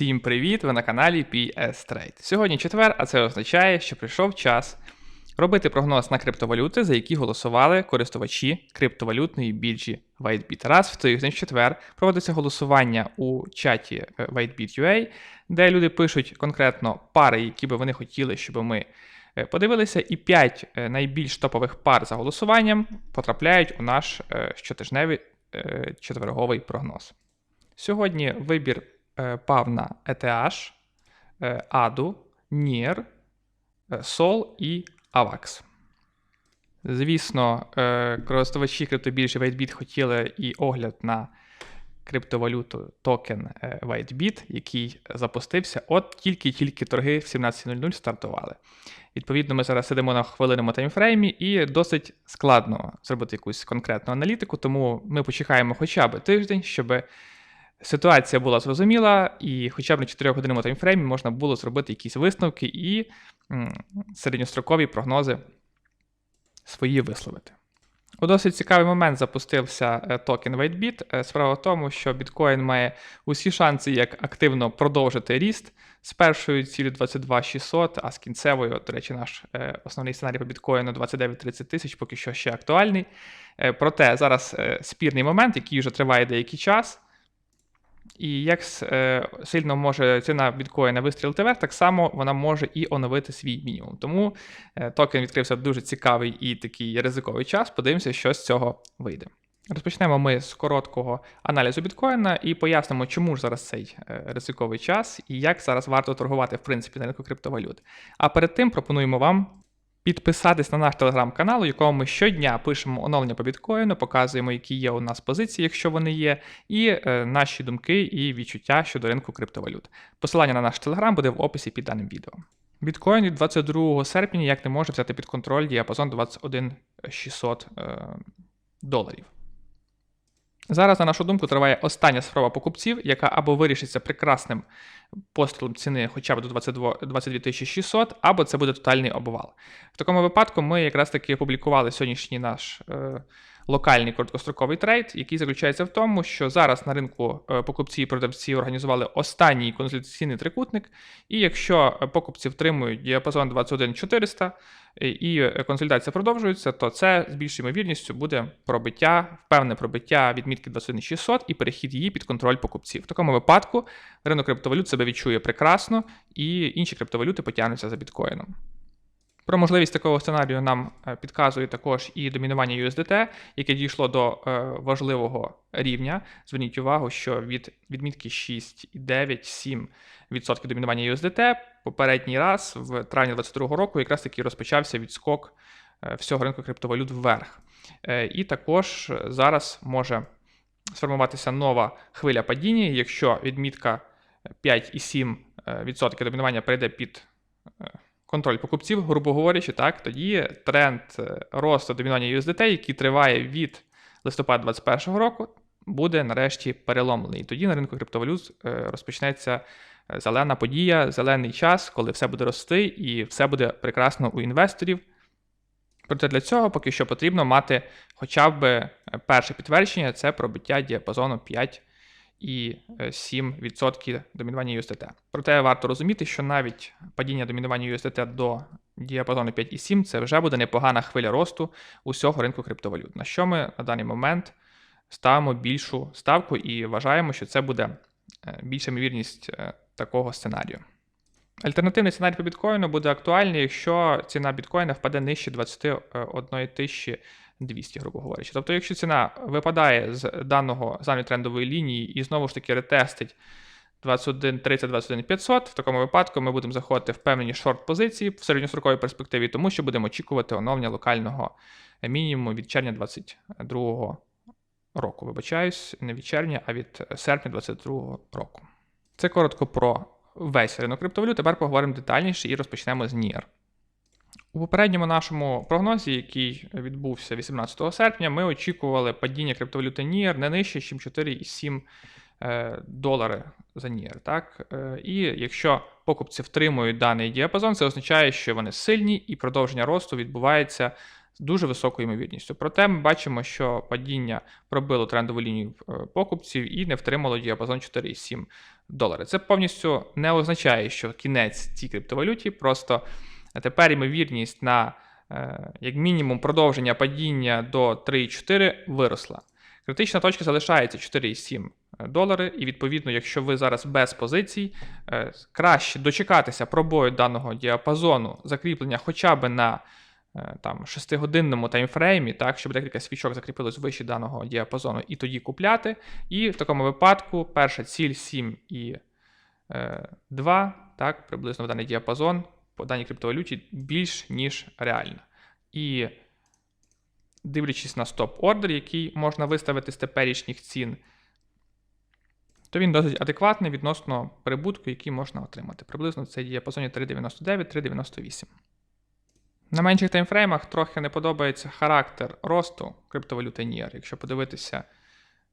Всім привіт! Ви на каналі PS Trade. Сьогодні четвер, а це означає, що прийшов час робити прогноз на криптовалюти, за які голосували користувачі криптовалютної біржі WhiteBit. Раз в тиждень в четвер проводиться голосування у чаті е, WhiteBit.ua, де люди пишуть конкретно пари, які би вони хотіли, щоб ми е, подивилися, і 5 найбільш топових пар за голосуванням потрапляють у наш е, щотижневий е, четверговий прогноз. Сьогодні вибір е, пав на ETH, ADU, NIR, SOL і AVAX. Звісно, е, користувачі криптобіржі WhiteBit хотіли і огляд на криптовалюту токен е, WhiteBit, який запустився. От тільки-тільки торги в 17.00 стартували. Відповідно, ми зараз сидимо на хвилинному таймфреймі, і досить складно зробити якусь конкретну аналітику, тому ми почекаємо хоча б тиждень, щоб ситуація була зрозуміла, і хоча б на 4 годинному таймфреймі можна було зробити якісь висновки і середньострокові прогнози свої висловити. У досить цікавий момент запустився е, токен WhiteBit. Е, Справа в тому, що біткоін має усі шанси як активно продовжити ріст з першою цілю 22600, а з кінцевою, до речі, наш е, основний сценарій по біткоїну 29-30 тисяч, поки що ще актуальний. Проте зараз спірний момент, який вже триває деякий час. І як е, сильно може ціна біткоїна вистрілити вверх, так само вона може і оновити свій мінімум. Тому е, токен відкрився в дуже цікавий і такий ризиковий час. Подивимося, що з цього вийде. Розпочнемо ми з короткого аналізу біткоїна і пояснимо, чому ж зараз цей е, ризиковий час і як зараз варто торгувати в принципі на ринку криптовалют. А перед тим пропонуємо вам підписатись на наш телеграм-канал, у якому ми щодня пишемо оновлення по біткоїну, показуємо, які є у нас позиції, якщо вони є, і е, наші думки і відчуття щодо ринку криптовалют. Посилання на наш телеграм буде в описі під даним відео. Біткоін від 22 серпня як не може взяти під контроль діапазон 21 600 е, доларів. Зараз, на нашу думку, триває остання спроба покупців, яка або вирішиться прекрасним пострілом ціни хоча б до 22 22 600, або це буде тотальний обвал. В такому випадку ми якраз таки опублікували сьогоднішній наш е, локальний короткостроковий трейд, який заключається в тому, що зараз на ринку е, покупці і продавці організували останній консультаційний трикутник, і якщо е, покупці втримують діапазон 21 400 е, і консультація продовжується, то це з більшою ймовірністю буде пробиття, певне пробиття відмітки 21 600 і перехід її під контроль покупців. В такому випадку ринок криптовалют себе відчує прекрасно, і інші криптовалюти потягнуться за біткоїном. Про можливість такого сценарію нам е, підказує також і домінування USDT, яке дійшло до е, важливого рівня. Зверніть увагу, що від відмітки 6,9-7% домінування USDT попередній раз в травні 2022 року якраз таки розпочався відскок е, всього ринку криптовалют вверх. І також зараз може сформуватися нова хвиля падіння, якщо відмітка 5,7% домінування перейде під контроль покупців, грубо говорячи, так, тоді тренд е, росту домінування USDT, який триває від листопада 2021 року, буде нарешті переломлений. І тоді на ринку криптовалют е, розпочнеться е, зелена подія, зелений час, коли все буде рости і все буде прекрасно у інвесторів. Проте для цього поки що потрібно мати хоча б перше підтвердження це пробиття діапазону 5 і е, 7% домінування USDT. Проте варто розуміти, що навіть падіння домінування USDT до діапазону 5,7 це вже буде непогана хвиля росту усього ринку криптовалют, на що ми на даний момент ставимо більшу ставку і вважаємо, що це буде е, більша ймовірність е, такого сценарію. Альтернативний сценарій по біткоїну буде актуальний, якщо ціна біткоїна впаде нижче 21 тисячі 200, грубо говорячи. Тобто, якщо ціна випадає з даного з трендової лінії і знову ж таки ретестить 21.30, 21.500, в такому випадку ми будемо заходити в певні шорт-позиції в середньостроковій перспективі, тому що будемо очікувати оновлення локального мінімуму від червня 2022 року. Вибачаюсь, не від червня, а від серпня 2022 року. Це коротко про весь ринок криптовалют. Тепер поговоримо детальніше і розпочнемо з NIR. У попередньому нашому прогнозі, який відбувся 18 серпня, ми очікували падіння криптовалюти NIR не нижче, ніж 4,7 е, долари за NIR. Так? Е, І якщо покупці втримують даний діапазон, це означає, що вони сильні і продовження росту відбувається з дуже високою ймовірністю. Проте ми бачимо, що падіння пробило трендову лінію е, покупців і не втримало діапазон 4,7 долари. Це повністю не означає, що кінець цій криптовалюті, просто тепер ймовірність на е, як мінімум продовження падіння до 3,4 виросла. Критична точка залишається 4,7 долари, і відповідно, якщо ви зараз без позицій, е, краще дочекатися пробою даного діапазону, закріплення хоча б на е, там 6-годинному таймфреймі, так, щоб декілька свічок закріпилось вище даного діапазону, і тоді купляти. І в такому випадку перша ціль 7 і е, 2, так, приблизно в даний діапазон по даній криптовалюті більш ніж реальна. І дивлячись на стоп-ордер, який можна виставити з теперішніх цін, то він досить адекватний відносно прибутку, який можна отримати. Приблизно це діапазоні 3,99-3,98. На менших таймфреймах трохи не подобається характер росту криптовалюти NIR. Якщо подивитися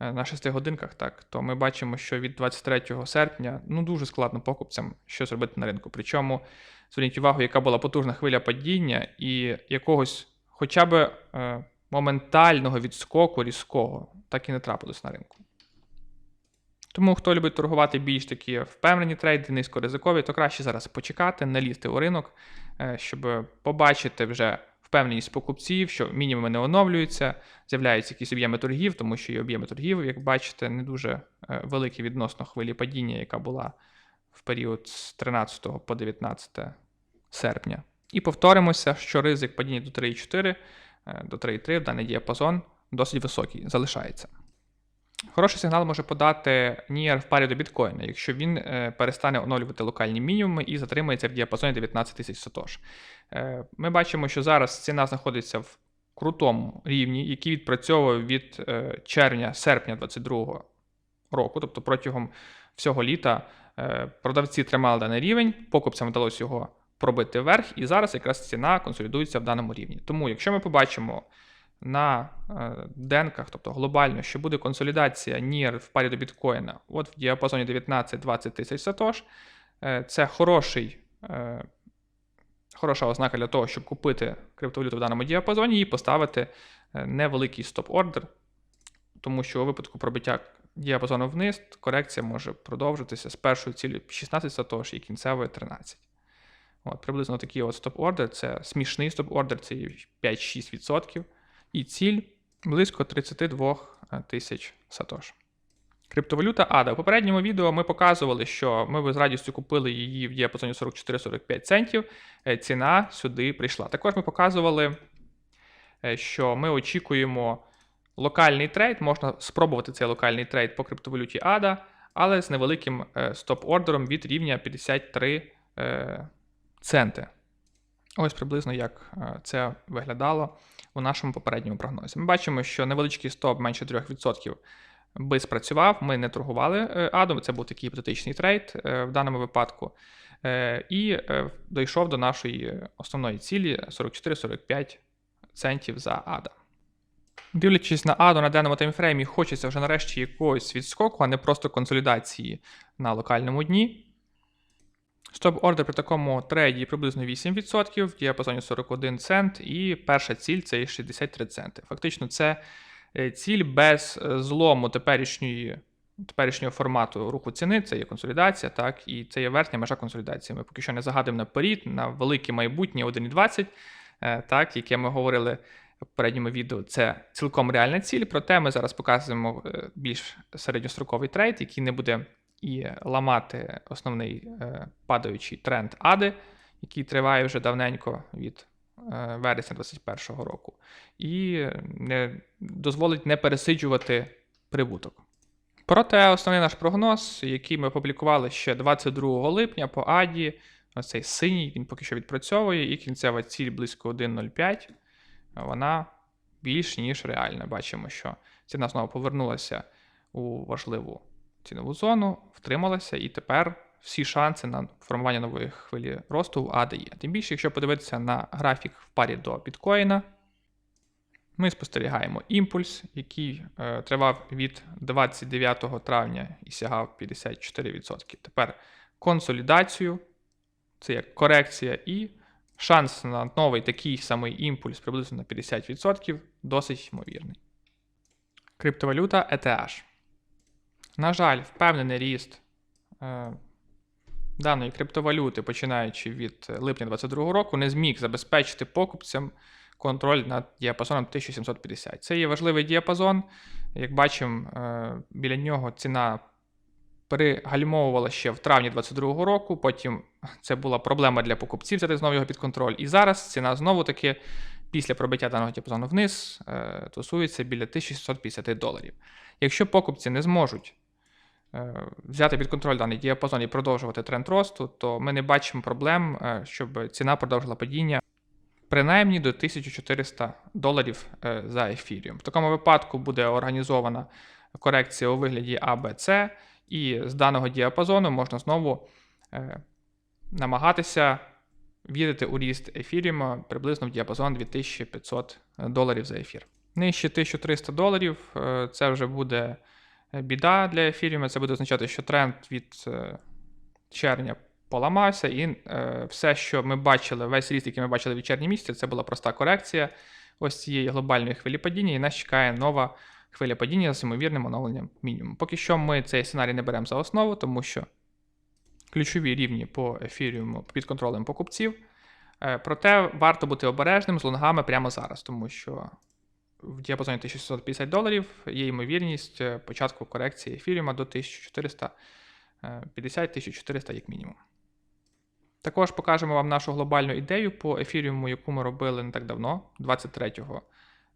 е, на 6 годинках, так, то ми бачимо, що від 23 серпня ну, дуже складно покупцям що зробити на ринку. Причому зверніть увагу, яка була потужна хвиля падіння і якогось хоча б е, моментального відскоку різкого так і не трапилось на ринку. Тому, хто любить торгувати більш такі впевнені трейди, низькоризикові, то краще зараз почекати, не лізти у ринок, е, щоб побачити вже впевненість покупців, що мінімуми не оновлюються, з'являються якісь об'єми торгів, тому що і об'єми торгів, як бачите, не дуже е, великі відносно хвилі падіння, яка була в період з 13 по 19 серпня. І повторимося, що ризик падіння до 3,4 е, до 3,3 в даний діапазон досить високий, залишається. Хороший сигнал може подати NIR в парі до біткоїна, якщо він е, перестане оновлювати локальні мінімуми і затримається в діапазоні 19 тисяч сатош. Е, ми бачимо, що зараз ціна знаходиться в крутому рівні, який відпрацьовує від червня-серпня 2022 року, тобто протягом всього літа продавці тримали даний рівень, покупцям вдалося його пробити вверх, і зараз якраз ціна консолідується в даному рівні. Тому, якщо ми побачимо на е, денках, тобто глобально, що буде консолідація NIR в парі до біткоїна, от в діапазоні 19-20 тисяч сатош, е, це хороший, е, хороша ознака для того, щоб купити криптовалюту в даному діапазоні і поставити невеликий стоп-ордер, тому що у випадку пробиття діапазону вниз, корекція може продовжитися з першої цілі 16 сатош і кінцевої 13. От, Приблизно такий от стоп-ордер, це смішний стоп-ордер, це 5-6%. І ціль близько 32 тисяч сатош. Криптовалюта ADA. У попередньому відео ми показували, що ми з радістю купили її в діапазоні 44-45 центів. Е, ціна сюди прийшла. Також ми показували, е, що ми очікуємо локальний трейд. Можна спробувати цей локальний трейд по криптовалюті ADA, але з невеликим е, стоп-ордером від рівня 53 центи. Ось приблизно як це виглядало у нашому попередньому прогнозі. Ми бачимо, що невеличкий стоп менше 3% би спрацював. Ми не торгували адом, це був такий гіпотетичний трейд е, в даному випадку. Е, і е, дійшов до нашої основної цілі 44-45 центів за ада. Дивлячись на аду на даному таймфреймі, хочеться вже нарешті якогось відскоку, а не просто консолідації на локальному дні. Стоп-ордер при такому трейді приблизно 8%, в діапазоні 41 цент, і перша ціль це 63 центи. Фактично, це е, ціль без е, злому теперішньої. Теперішнього формату руху ціни це є консолідація, так, і це є верхня межа консолідації. Ми поки що не загадуємо наперед, на велике майбутнє 1,20, е, так, яке ми говорили в попередньому відео, це цілком реальна ціль, проте ми зараз показуємо більш середньостроковий трейд, який не буде і ламати основний е, падаючий тренд Ади, який триває вже давненько від е, вересня 2021 року, і не дозволить не пересиджувати прибуток. Проте основний наш прогноз, який ми опублікували ще 22 липня по Аді, оцей синій, він поки що відпрацьовує, і кінцева ціль близько 1,05, вона більш ніж реальна. Бачимо, що ціна знову повернулася у важливу цінову зону, втрималася, і тепер всі шанси на формування нової хвилі росту в АД є. Тим більше, якщо подивитися на графік в парі до біткоїна, ми спостерігаємо імпульс, який е, тривав від 29 травня і сягав 54%. Тепер консолідацію, це як корекція, і шанс на новий такий самий імпульс приблизно на 50% досить ймовірний. Криптовалюта ETH. На жаль, впевнений ріст е, даної криптовалюти, починаючи від липня 2022 року, не зміг забезпечити покупцям контроль над діапазоном 1750. Це є важливий діапазон. Як бачимо, е, біля нього ціна перегальмовувала ще в травні 2022 року. Потім це була проблема для покупців взяти знову його під контроль. І зараз ціна знову таки після пробиття даного діапазону вниз е, тусується біля 1650 доларів. Якщо покупці не зможуть взяти під контроль даний діапазон і продовжувати тренд росту, то ми не бачимо проблем, е, щоб ціна продовжила падіння. Принаймні до 1400 доларів е, за ефіріум. В такому випадку буде організована корекція у вигляді ABC, і з даного діапазону можна знову е, намагатися вірити у ріст ефіріума приблизно в діапазон 2500 доларів за ефір. Нижче 1300 доларів е, це вже буде біда для ефіріума. Це буде означати, що тренд від е, червня поламався, і е, все, що ми бачили, весь ріст, який ми бачили в вечірній місяці, це була проста корекція ось цієї глобальної хвилі падіння, і нас чекає нова хвиля падіння з ймовірним оновленням мінімуму. Поки що ми цей сценарій не беремо за основу, тому що ключові рівні по ефіріуму під контролем покупців. Е, Проте варто бути обережним з лонгами прямо зараз, тому що в діапазоні 1650 доларів є ймовірність е, початку корекції ефіріума до 1450-1400 як мінімум. Також покажемо вам нашу глобальну ідею по ефіріуму, яку ми робили не так давно, 23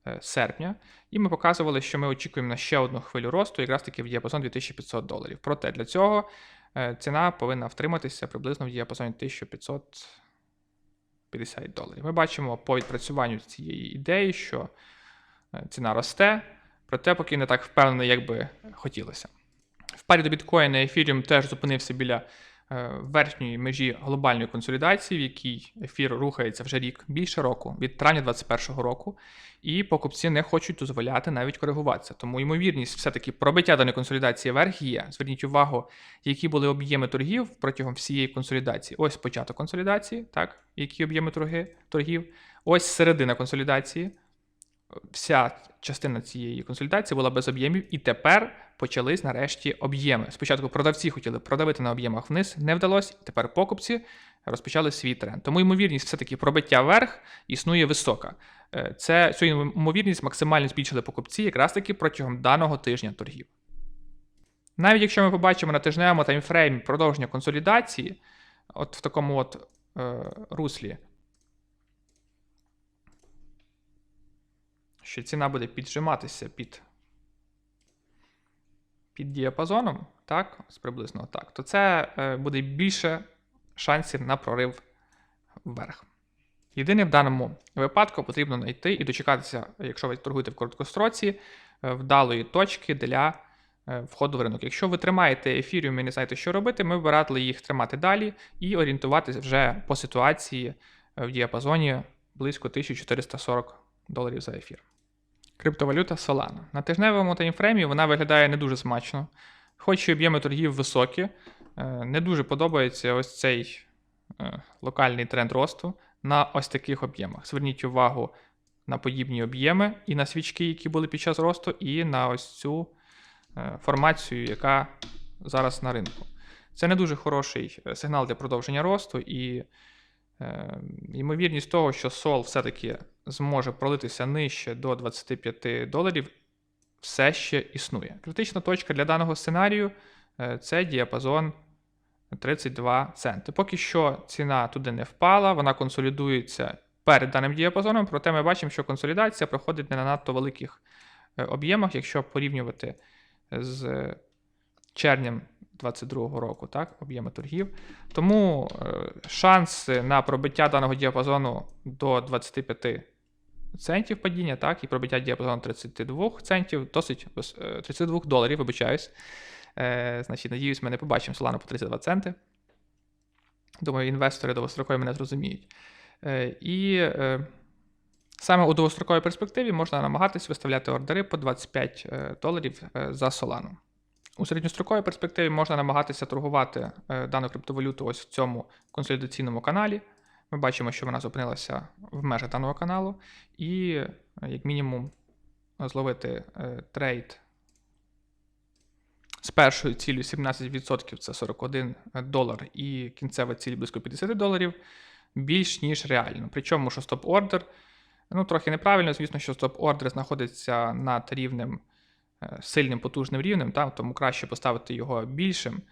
е, серпня. І ми показували, що ми очікуємо на ще одну хвилю росту, якраз таки в діапазон 2500 доларів. Проте для цього е, ціна повинна втриматися приблизно в діапазоні 1550 доларів. Ми бачимо по відпрацюванню цієї ідеї, що е, ціна росте, проте поки не так впевнений, як би хотілося. В парі до біткоїна ефіріум теж зупинився біля е, верхньої межі глобальної консолідації, в якій ефір рухається вже рік, більше року, від травня 2021 року, і покупці не хочуть дозволяти навіть коригуватися. Тому ймовірність все-таки пробиття даної консолідації вверх є. Зверніть увагу, які були об'єми торгів протягом всієї консолідації. Ось початок консолідації, так, які об'єми торги, торгів, ось середина консолідації. Вся частина цієї консолідації була без об'ємів, і тепер почались нарешті об'єми. Спочатку продавці хотіли продавити на об'ємах вниз, не вдалося. Тепер покупці розпочали свій тренд. Тому ймовірність все-таки пробиття вверх існує висока. Е, Це цю ймовірність максимально збільшили покупці якраз таки протягом даного тижня торгів. Навіть якщо ми побачимо на тижневому таймфреймі продовження консолідації, от в такому от е, руслі, що ціна буде піджиматися під під діапазоном, так, приблизно так, то це е, буде більше шансів на прорив вверх. Єдине в даному випадку потрібно знайти і дочекатися, якщо ви торгуєте в короткостроці, е, вдалої точки для е, входу в ринок. Якщо ви тримаєте ефіріум і не знаєте, що робити, ми б радили їх тримати далі і орієнтуватися вже по ситуації в діапазоні близько 1440 доларів за ефір. Криптовалюта Solana. На тижневому таймфреймі вона виглядає не дуже смачно. Хоч і об'єми торгів високі, е, не дуже подобається ось цей е, локальний тренд росту на ось таких об'ємах. Зверніть увагу на подібні об'єми і на свічки, які були під час росту, і на ось цю е, формацію, яка зараз на ринку. Це не дуже хороший сигнал для продовження росту, і ймовірність того, що сол все-таки зможе пролитися нижче до 25 доларів, все ще існує. Критична точка для даного сценарію е, це діапазон 32 центи. Поки що ціна туди не впала, вона консолідується перед даним діапазоном, проте ми бачимо, що консолідація проходить не на надто великих е, об'ємах, якщо порівнювати з червнем 2022 року, так, об'єми торгів. Тому е, шанси на пробиття даного діапазону до 25 центів падіння, так, і пробиття діапазону 32 центів, досить е, 32 доларів, вибачаюсь. Е, значить, надіюсь, ми не побачимо Solana по 32 центи. Думаю, інвестори довгострокові мене зрозуміють. Е, і е, саме у довгостроковій перспективі можна намагатись виставляти ордери по 25 е, доларів е, за Solana. У середньостроковій перспективі можна намагатися торгувати е, дану криптовалюту ось в цьому консолідаційному каналі. Ми бачимо, що вона зупинилася в межах даного каналу, і, е, як мінімум, зловити е, трейд з першою ціллю 17% це 41 долар, і кінцева ціль близько 50 доларів більш ніж реально. Причому, що стоп-ордер, ну трохи неправильно, звісно, що стоп-ордер знаходиться над рівнем, сильним потужним рівнем, так? тому краще поставити його більшим,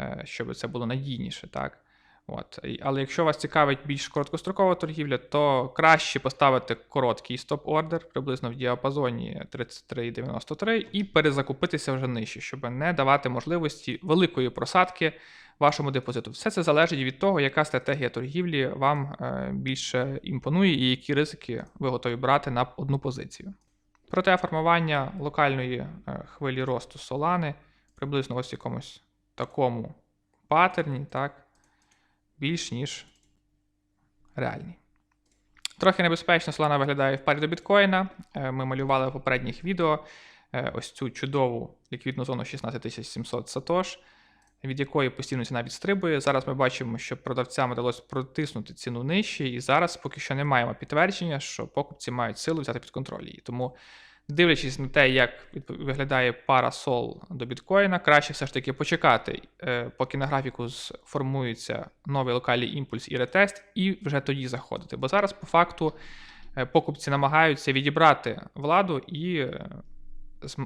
е, щоб це було надійніше. так. От. Але якщо вас цікавить більш короткострокова торгівля, то краще поставити короткий стоп-ордер приблизно в діапазоні 33,93 і перезакупитися вже нижче, щоб не давати можливості великої просадки вашому депозиту. Все це залежить від того, яка стратегія торгівлі вам е, більше імпонує і які ризики ви готові брати на одну позицію. Проте формування локальної е, хвилі росту солани приблизно ось якомусь такому паттерні, так, більш ніж реальні. Трохи небезпечно Solana виглядає в парі до біткоїна. Е, Ми малювали в попередніх відео е, ось цю чудову ліквідну зону 16700 сатош, від якої постійно ціна відстрибує. Зараз ми бачимо, що продавцям вдалося протиснути ціну нижче, і зараз поки що не маємо підтвердження, що покупці мають силу взяти під контроль її. Тому, дивлячись на те, як виглядає пара сол до біткоїна, краще все ж таки почекати, е, поки на графіку сформується новий локальний імпульс і ретест, і вже тоді заходити. Бо зараз, по факту, е, покупці намагаються відібрати владу і е,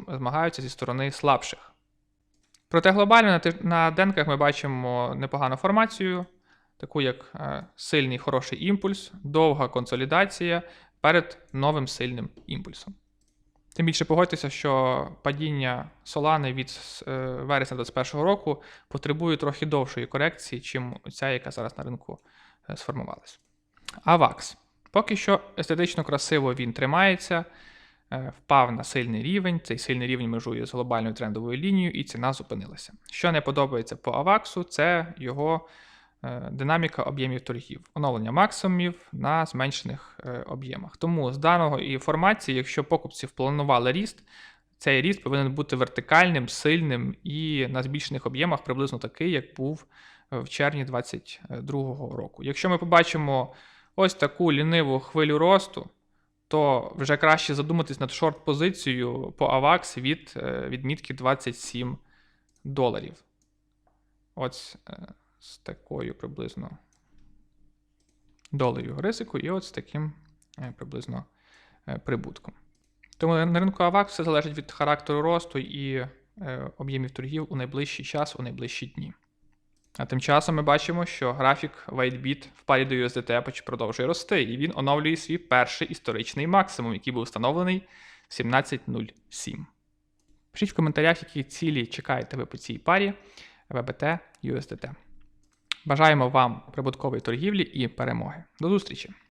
змагаються зі сторони слабших. Проте глобально на, денках ми бачимо непогану формацію, таку як е, сильний хороший імпульс, довга консолідація перед новим сильним імпульсом. Тим більше погодьтеся, що падіння Solana від е, вересня 2021 року потребує трохи довшої корекції, чим ця, яка зараз на ринку е, сформувалась. AVAX. Поки що естетично красиво він тримається, впав на сильний рівень. Цей сильний рівень межує з глобальною трендовою лінією, і ціна зупинилася. Що не подобається по AVAX, це його е, динаміка об'ємів торгів, оновлення максимумів на зменшених е, об'ємах. Тому з даного інформації, якщо покупці планували ріст, цей ріст повинен бути вертикальним, сильним і на збільшених об'ємах приблизно такий, як був е, в червні 2022 року. Якщо ми побачимо ось таку ліниву хвилю росту, то вже краще задуматись над шорт-позицією по AVAX від е, відмітки 27 доларів. Ось е, з такою приблизно долею ризику, і от з таким е, приблизно прибутком. Тому на ринку AVAX все залежить від характеру росту і об'ємів торгів у найближчий час, у найближчі дні. А тим часом ми бачимо, що графік WhiteBit в парі до USDT продовжує рости, і він оновлює свій перший історичний максимум, який був встановлений в 17.07. Пишіть в коментарях, які цілі чекаєте ви по цій парі VBT USDT. Бажаємо вам прибуткової торгівлі і перемоги. До зустрічі!